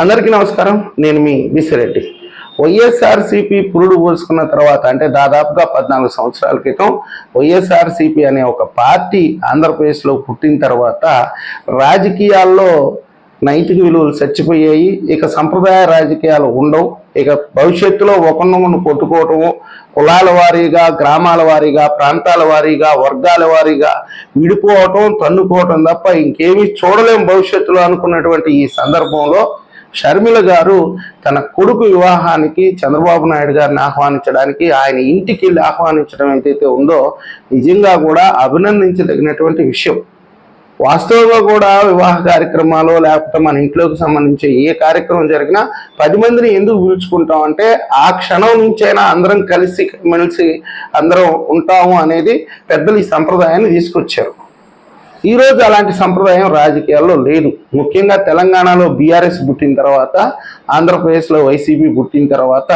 అందరికీ నమస్కారం. నేను మీ విసిరెడ్డి. వైఎస్ఆర్సీపీ పురుడు పోసుకున్న తర్వాత అంటే దాదాపుగా పద్నాలుగు సంవత్సరాల క్రితం వైఎస్ఆర్సీపీ అనే ఒక పార్టీ ఆంధ్రప్రదేశ్లో పుట్టిన తర్వాత రాజకీయాల్లో నైతిక విలువలు చచ్చిపోయాయి. ఇక సంప్రదాయ రాజకీయాలు ఉండవు. ఇక భవిష్యత్తులో ఒకరినొకరు కొట్టుకోవటము కులాల వారీగా గ్రామాల వారీగా ప్రాంతాల వారీగా వర్గాల వారీగా విడిపోవటం తన్నుకోవటం తప్ప ఇంకేమీ చూడలేం భవిష్యత్తులో అనుకున్నటువంటి ఈ సందర్భంలో. షర్మిల గారు తన కొడుకు వివాహానికి చంద్రబాబు నాయుడు గారిని ఆహ్వానించడానికి ఆయన ఇంటికి వెళ్ళి ఆహ్వానించడం ఏదైతే ఉందో నిజంగా కూడా అభినందించదగినటువంటి విషయం. వాస్తవంగా కూడా వివాహ కార్యక్రమాలు లేకపోతే మన ఇంట్లోకి సంబంధించి ఏ కార్యక్రమం జరిగినా పది మందిని ఎందుకు పిలుచుకుంటాం అంటే ఆ క్షణం నుంచైనా అందరం కలిసి మెలిసి అందరం ఉంటాము అనేది పెద్దలు ఈ సంప్రదాయాన్ని తీసుకొచ్చారు. ఈరోజు అలాంటి సంప్రదాయం రాజకీయాల్లో లేదు. ముఖ్యంగా తెలంగాణలో బీఆర్ఎస్ పుట్టిన తర్వాత ఆంధ్రప్రదేశ్లో వైసీపీ పుట్టిన తర్వాత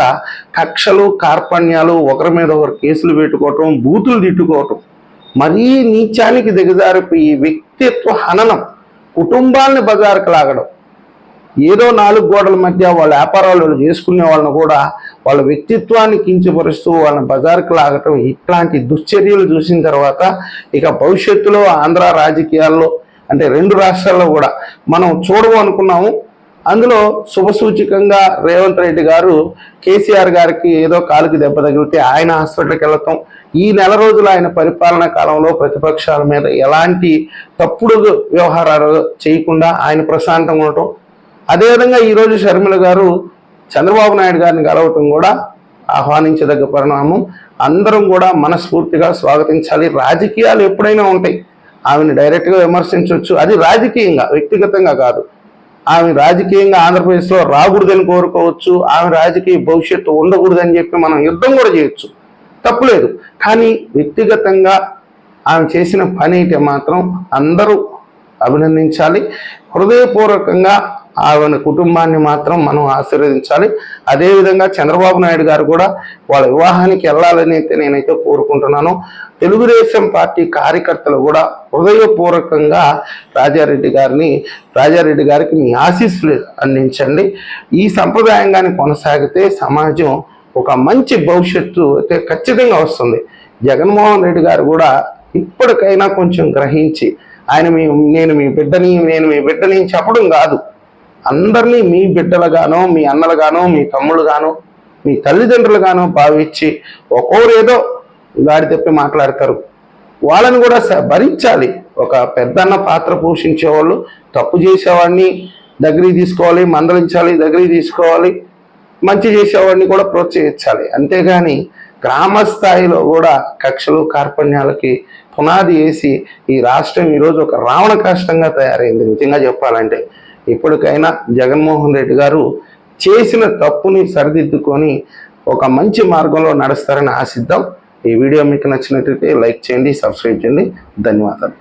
కక్షలు కార్పణ్యాలు ఒకరి మీద ఒకరు కేసులు పెట్టుకోవటం బూతులు తిట్టుకోవటం మరీ నీచానికి దిగజారిపోయి వ్యక్తిత్వ హననం కుటుంబాలని బజారుకు లాగడం ఏదో నాలుగు గోడల మధ్య వాళ్ళ వ్యాపారాలు వాళ్ళు చేసుకునే వాళ్ళని కూడా వాళ్ళ వ్యక్తిత్వాన్ని కించపరుస్తూ వాళ్ళని బజారుకు లాగటం ఇట్లాంటి దుశ్చర్యలు చూసిన తర్వాత ఇక భవిష్యత్తులో ఆంధ్ర రాజకీయాల్లో అంటే రెండు రాష్ట్రాల్లో కూడా మనం చూడము అనుకున్నాము. అందులో శుభసూచకంగా రేవంత్ రెడ్డి గారు కేసీఆర్ గారికి ఏదో కాలుకి దెబ్బ తగిలితే ఆయన హాస్పిటల్కి వెళ్తాం ఈ నెల రోజులు ఆయన పరిపాలన కాలంలో ప్రతిపక్షాల మీద ఎలాంటి తప్పుడు వ్యవహారాలు చేయకుండా ఆయన ప్రశాంతంగా ఉండటం. అదేవిధంగా ఈరోజు షర్మిల గారు చంద్రబాబు నాయుడు గారిని కలవటం కూడా ఆహ్వానించదగ్గ పరిణామం. అందరం కూడా మనస్ఫూర్తిగా స్వాగతించాలి. రాజకీయాలు ఎప్పుడైనా ఉంటాయి. ఆమెను డైరెక్ట్గా విమర్శించవచ్చు. అది రాజకీయంగా వ్యక్తిగతంగా కాదు. ఆమె రాజకీయంగా ఆంధ్రప్రదేశ్లో రాకూడదని కోరుకోవచ్చు. ఆమె రాజకీయ భవిష్యత్తు ఉండకూడదని చెప్పి మనం యుద్ధం కూడా చేయొచ్చు. తప్పులేదు. కానీ వ్యక్తిగతంగా ఆమె చేసిన పని అయితే మాత్రం అందరూ అభినందించాలి. హృదయపూర్వకంగా ఆమె కుటుంబాన్ని మాత్రం మనం ఆశీర్వదించాలి. అదేవిధంగా చంద్రబాబు నాయుడు గారు కూడా వాళ్ళ వివాహానికి వెళ్ళాలని అయితే నేనైతే కోరుకుంటున్నాను. తెలుగుదేశం పార్టీ కార్యకర్తలు కూడా హృదయపూర్వకంగా రాజారెడ్డి గారిని రాజారెడ్డి గారికి మీ ఆశీస్సులు అందించండి. ఈ సంప్రదాయంగాన్ని కొనసాగితే సమాజం ఒక మంచి భవిష్యత్తు అయితే ఖచ్చితంగా వస్తుంది. జగన్మోహన్ రెడ్డి గారు కూడా ఇప్పటికైనా కొంచెం గ్రహించి ఆయన మీ నేను మీ బిడ్డని నేను మీ బిడ్డని చెప్పడం కాదు. అందరినీ మీ బిడ్డలుగానో మీ అన్నలుగానో మీ తమ్ముళ్ళుగానో మీ తల్లిదండ్రులుగానో భావించి ఒక్కోరేదో ఏదో గాడి తప్పి మాట్లాడతారు. వాళ్ళని కూడా స- భరించాలి. ఒక పెద్దన్న పాత్ర పోషించే వాళ్ళు తప్పు చేసేవాడిని దగ్గరికి తీసుకోవాలి మందలించాలి దగ్గరికి తీసుకోవాలి మంచి చేసేవాడిని కూడా ప్రోత్సహించాలి. అంతేగాని గ్రామ స్థాయిలో కూడా కక్షలు కార్పణ్యాలకి పునాది వేసి ఈ రాష్ట్రం ఈరోజు ఒక రావణ కష్టంగా తయారైంది. నిజంగా చెప్పాలంటే ఇప్పటికైనా జగన్మోహన్ రెడ్డి గారు చేసిన తప్పుని సరిదిద్దుకొని ఒక మంచి మార్గంలో నడుస్తారని ఆశిద్దాం. ఈ వీడియో మీకు నచ్చినట్లయితే లైక్ చేయండి సబ్స్క్రైబ్ చేయండి. ధన్యవాదాలు.